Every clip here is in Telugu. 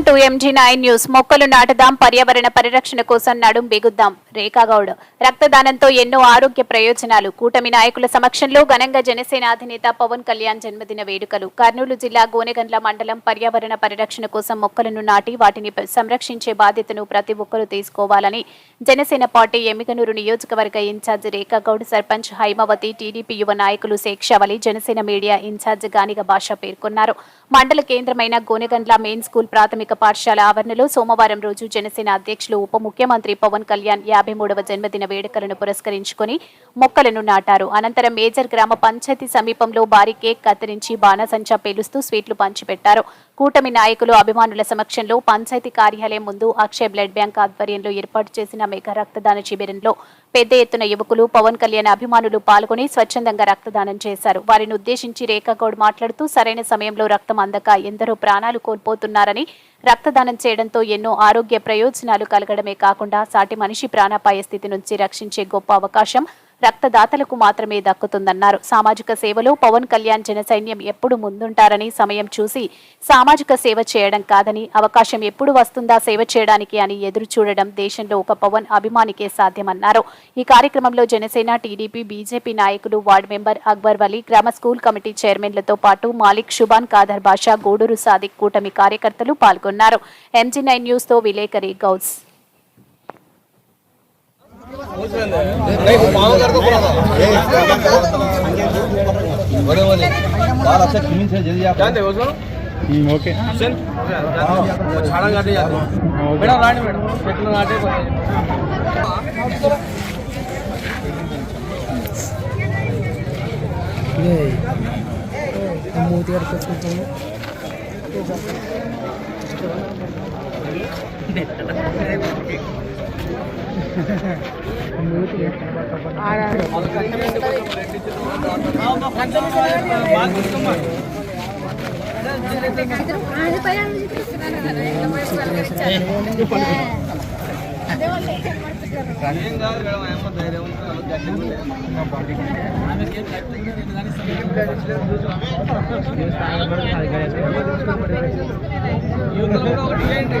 Welcome to MG nine news. మొక్కలు నాటుదాం పర్యావరణ పరిరక్షణ కోసం నడుం బిగుద్దాం. రేఖాగౌడ్. రక్తదానంతో ఎన్నో ఆరోగ్య ప్రయోజనాలు. కూటమి నాయకుల సమక్షంలో ఘనంగా జనసేన అధినేత పవన్ కళ్యాణ్ జన్మదిన వేడుకలు. కర్నూలు జిల్లా గోనెగండ్ల మండలం పర్యావరణ పరిరక్షణ కోసం మొక్కలను నాటి వాటిని సంరక్షించే బాధ్యతను ప్రతి ఒక్కరూ తీసుకోవాలని జనసేన పార్టీ ఎమ్మికనూరు నియోజకవర్గ ఇన్ఛార్జ్ రేఖాగౌడ్ సర్పంచ్ హైమావతి టీడీపీ యువ నాయకులు శేక్షావలి జనసేన మీడియా ఇన్ఛార్జ్ గానిగ భాష పేర్కొన్నారు. మండల కేంద్రమైన గోనెగండ్ల మెయిన్ స్కూల్ ప్రాథమిక పాఠశాల ఆవరణలో సోమవారం రోజు జనసేన అధ్యక్షులు ఉప ముఖ్యమంత్రి పవన్ కళ్యాణ్ యాభై మూడవ జన్మదిన వేడుకలను పురస్కరించుకుని మొక్కలను నాటారు. అనంతరం మేజర్ గ్రామ పంచాయతీ సమీపంలో భారీ కేక్ కత్తిరించి బాణసంచా పేలుస్తూ స్వీట్లు పంచిపెట్టారు. కూటమి నాయకులు అభిమానుల సమక్షంలో పంచాయతీ కార్యాలయం ముందు అక్షయ్ బ్లడ్ బ్యాంక్ ఆధ్వర్యంలో ఏర్పాటు చేసిన మెగా రక్తదాన శిబిరంలో పెద్ద ఎత్తున యువకులు పవన్ కళ్యాణ్ అభిమానులు పాల్గొని స్వచ్ఛందంగా రక్తదానం చేశారు. వారిని ఉద్దేశించి రేఖాగౌడ్ మాట్లాడుతూ సరైన సమయంలో రక్తం అందక ఎందరో ప్రాణాలు కోల్పోతున్నారని రక్తదానం చేయడంతో ఎన్నో ఆరోగ్య ప్రయోజనాలు కలగడమే కాకుండా సాటి మనిషి ప్రాణాపాయ స్థితి నుంచి రక్షించే గొప్ప అవకాశం రక్తదాతలకు మాత్రమే దక్కుతుందన్నారు. సామాజిక సేవలో పవన్ కళ్యాణ్ జనసైన్యం ఎప్పుడు ముందుంటారని సమయం చూసి సామాజిక సేవ చేయడం కాదని అవకాశం ఎప్పుడు వస్తుందా సేవ చేయడానికి అని ఎదురు చూడడం దేశంలో ఒక పవన్ అభిమానికే సాధ్యమన్నారు. ఈ కార్యక్రమంలో జనసేన టీడీపీ బీజేపీ నాయకులు వార్డు మెంబర్ అక్బర్ వలీ గ్రామ స్కూల్ కమిటీ చైర్మన్లతో పాటు మాలిక్ షుబాన్ ఖాదర్ బాషా గూడూరు సాదిక్ కూటమి కార్యకర్తలు పాల్గొన్నారు. ఎంజీ నైన్ న్యూస్తో విలేకరి గౌస్. ఓకే. మేడం రాండి మేడం చెట్లు నాటే మూతి గారు పెట్టుకుంటాము ఏం కాదు మేడం ఏమో ధైర్యం ఉంది కూడా ఒకటి ఏంటి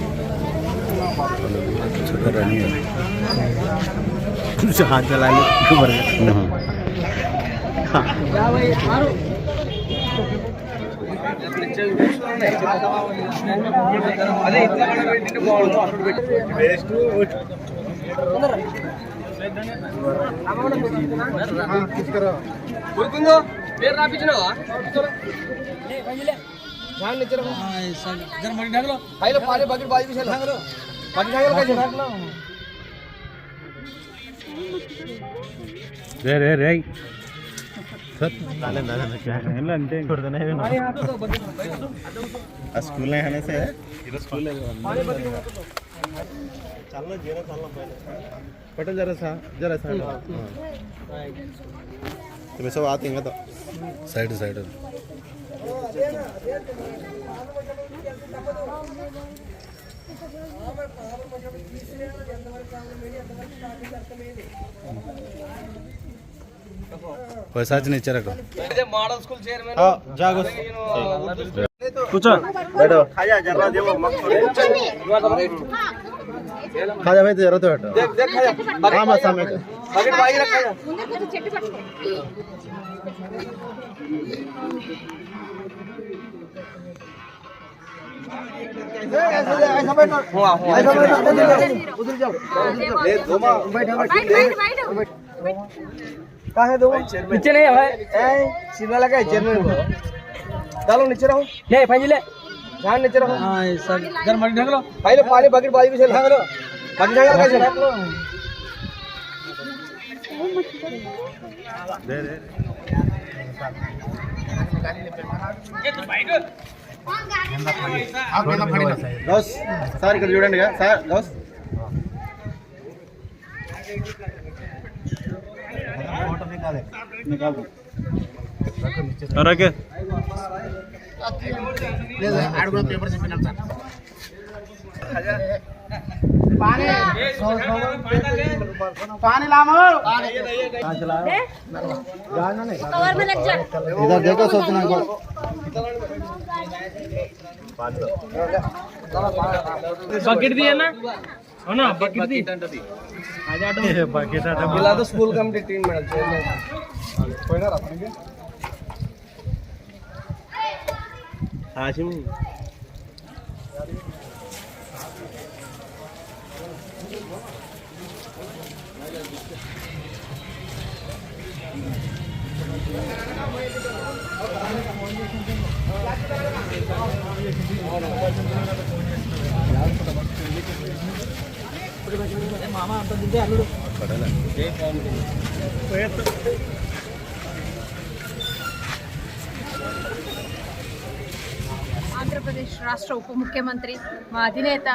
लाना है तो छोटा रानी है कुछ हाथ चला ले ऊपर అదే ఇట్లా కూడా పెట్టింటే బాగుండు అక్కడ పెట్టి వేస్ట్ ఉరుకుందో పేరు రాపించినావా పైన పాడే బకెట్ బాజీ విషయాలు బకెట్ ఆగలు రే రే రే स्कूल में आने से स्कूल पटल जरा सा जरा सा तुम्हें सब आते हैं तो साइड साइड पैसा नहीं चला అదే మోడల్ స్కూల్ చైర్మన్ हाँ जागो कुछ बैठो खाजा जरा दे वो मत खाजा भाई तो जरा तो बैठो देख देख खाया हाँ बस हमें बकेट बागी रखा है ऐसा बैठो हुआ हुआ ऐसा बैठो उधर जाओ ले दो माँ बैठ कहाँ है दो नीचे नहीं है ए सीधा लगा है चेयरमैन को। डालो नीचे रहो ले भाई ले ध्यान नीचे रहो हाँ सर इधर मत ढक लो पहले पानी बकेट बाजी से ढक लो बकेट ढक लो कैसे दे दे దోస్ సార్ ఇక్కడ చూడండి సార్ దోస్ రకే इधर देखो सोचना बकेट दिए ना? हो ना बकेट दी? बकेट गेला तर स्कूल कमिटी टीम मिळाल पहिला रात्री हाशिम। ఆంధ్రప్రదేశ్ రాష్ట్ర ఉప ముఖ్యమంత్రి మా అధినేత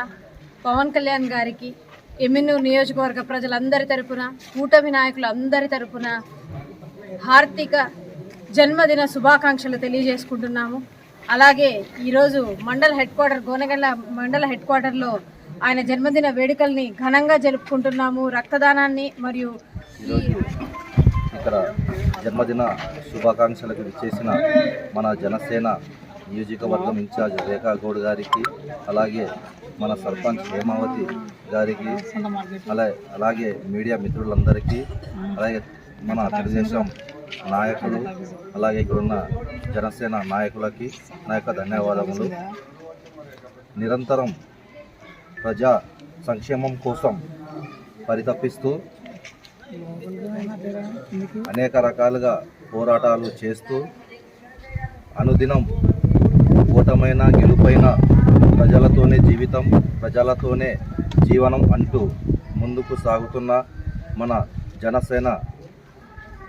పవన్ కళ్యాణ్ గారికి ఎమ్మెన్యూ నియోజకవర్గ ప్రజలందరి తరపున కూటమి నాయకులు అందరి తరపున హార్దిక జన్మదిన శుభాకాంక్షలు తెలియజేసుకుంటున్నాము. అలాగే ఈరోజు మండల హెడ్ క్వార్టర్ గోనగల్ల మండల హెడ్ క్వార్టర్లో ఆయన జన్మదిన వేడుకల్ని ఘనంగా జరుపుకుంటున్నాము. రక్తదానాన్ని మరియు ఇక్కడ జన్మదిన శుభాకాంక్షలకు చేసిన మన జనసేన నియోజకవర్గం ఇన్ఛార్జ్ రేఖా గౌడ్ గారికి అలాగే మన సర్పంచ్ హేమావతి గారికి అలాగే అలాగే మీడియా మిత్రులందరికీ అలాగే మన తెలుగుదేశం నాయకులు అలాగే ఇక్కడ ఉన్న జనసేన నాయకులకి నా యొక్క ధన్యవాదములు. నిరంతరం ప్రజా సంక్షేమం కోసం పరితపిస్తూ అనేక రకాలుగా పోరాటాలు చేస్తూ అనుదినం ఓటమైన గెలుపైన ప్రజలతోనే జీవితం ప్రజలతోనే జీవనం అంటూ ముందుకు సాగుతున్న మన జనసేన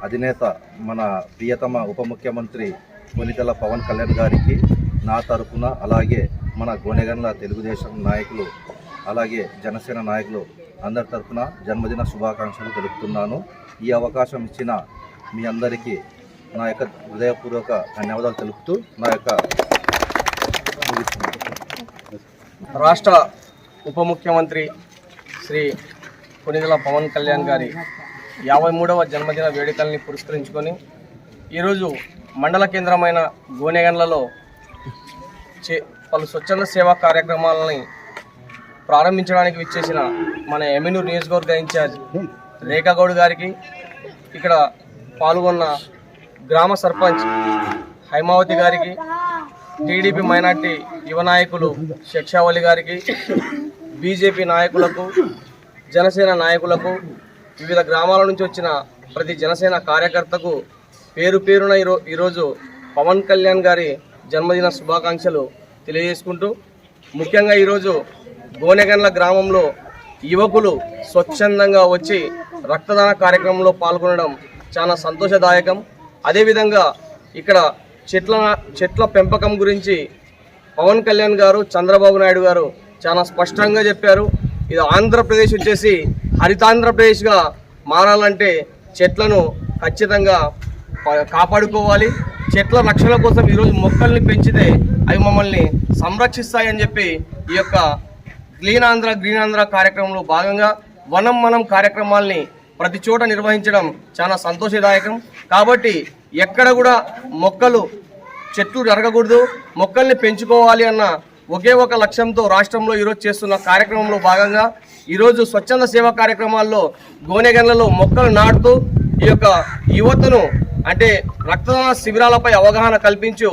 అధినేత మన ప్రియతమ ఉప ముఖ్యమంత్రి కొనితెల పవన్ కళ్యాణ్ గారికి నా తరపున అలాగే మన గోనెగండ్ల తెలుగుదేశం నాయకులు అలాగే జనసేన నాయకులు అందరి తరఫున జన్మదిన శుభాకాంక్షలు తెలుపుతున్నాను. ఈ అవకాశం ఇచ్చిన మీ అందరికీ నా యొక్క హృదయపూర్వక ధన్యవాదాలు తెలుపుతూ నా యొక్క రాష్ట్ర ఉప ముఖ్యమంత్రి శ్రీ కొనిదల పవన్ కళ్యాణ్ గారి యాభై మూడవ జన్మదిన వేడుకల్ని పురస్కరించుకొని ఈరోజు మండల కేంద్రమైన గోనెగండ్లలో చే పలు స్వచ్ఛంద సేవా కార్యక్రమాలని ప్రారంభించడానికి విచ్చేసిన మన ఎమ్మెనూరు నియోజకవర్గ ఇన్ఛార్జ్ రేఖాగౌడ్ గారికి ఇక్కడ పాల్గొన్న గ్రామ సర్పంచ్ హైమావతి గారికి టీడీపీ మైనార్టీ యువ నాయకులు శిక్షావళి గారికి బీజేపీ నాయకులకు జనసేన నాయకులకు వివిధ గ్రామాల నుంచి వచ్చిన ప్రతి జనసేన కార్యకర్తకు పేరు పేరున ఈరో ఈరోజు పవన్ కళ్యాణ్ గారి జన్మదిన శుభాకాంక్షలు తెలియజేసుకుంటూ ముఖ్యంగా ఈరోజు గోనెగండ్ల గ్రామంలో యువకులు స్వచ్ఛందంగా వచ్చి రక్తదాన కార్యక్రమంలో పాల్గొనడం చాలా సంతోషదాయకం. అదేవిధంగా ఇక్కడ చెట్ల చెట్ల పెంపకం గురించి పవన్ కళ్యాణ్ గారు చంద్రబాబు నాయుడు గారు చాలా స్పష్టంగా చెప్పారు. ఇది ఆంధ్రప్రదేశ్ వచ్చేసి హరితాంధ్రప్రదేశ్గా మారాలంటే చెట్లను ఖచ్చితంగా కాపాడుకోవాలి. చెట్ల రక్షణ కోసం ఈరోజు మొక్కల్ని పెంచితే అవి మమ్మల్ని సంరక్షిస్తాయని చెప్పి ఈ యొక్క క్లీన్ ఆంధ్ర గ్రీన్ ఆంధ్ర కార్యక్రమంలో భాగంగా వనం మనం కార్యక్రమాల్ని ప్రతి చోట నిర్వహించడం చాలా సంతోషదాయకం. కాబట్టి ఎక్కడ కూడా మొక్కలు చెట్లు జరగకూడదు మొక్కల్ని పెంచుకోవాలి అన్న ఒకే ఒక లక్ష్యంతో రాష్ట్రంలో ఈరోజు చేస్తున్న కార్యక్రమంలో భాగంగా ఈరోజు స్వచ్ఛంద సేవా కార్యక్రమాల్లో గోనెగన్లలో మొక్కలు నాటుతూ ఈ యొక్క యువతను అంటే రక్తదాన శిబిరాలపై అవగాహన కల్పించు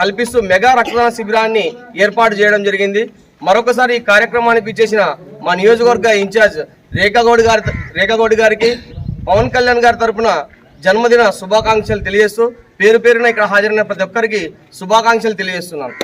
కల్పిస్తూ మెగా రక్తదాన శిబిరాన్ని ఏర్పాటు చేయడం జరిగింది. మరొకసారి ఈ కార్యక్రమానికి ఇచ్చేసిన మా నియోజకవర్గ ఇన్ఛార్జ్ రేఖాగౌడ్ గారి రేఖాగౌడ్ గారికి పవన్ కళ్యాణ్ గారి తరపున జన్మదిన శుభాకాంక్షలు తెలియజేస్తూ పేరు పేరున ఇక్కడ హాజరైన ప్రతి ఒక్కరికి శుభాకాంక్షలు తెలియజేస్తున్నాను.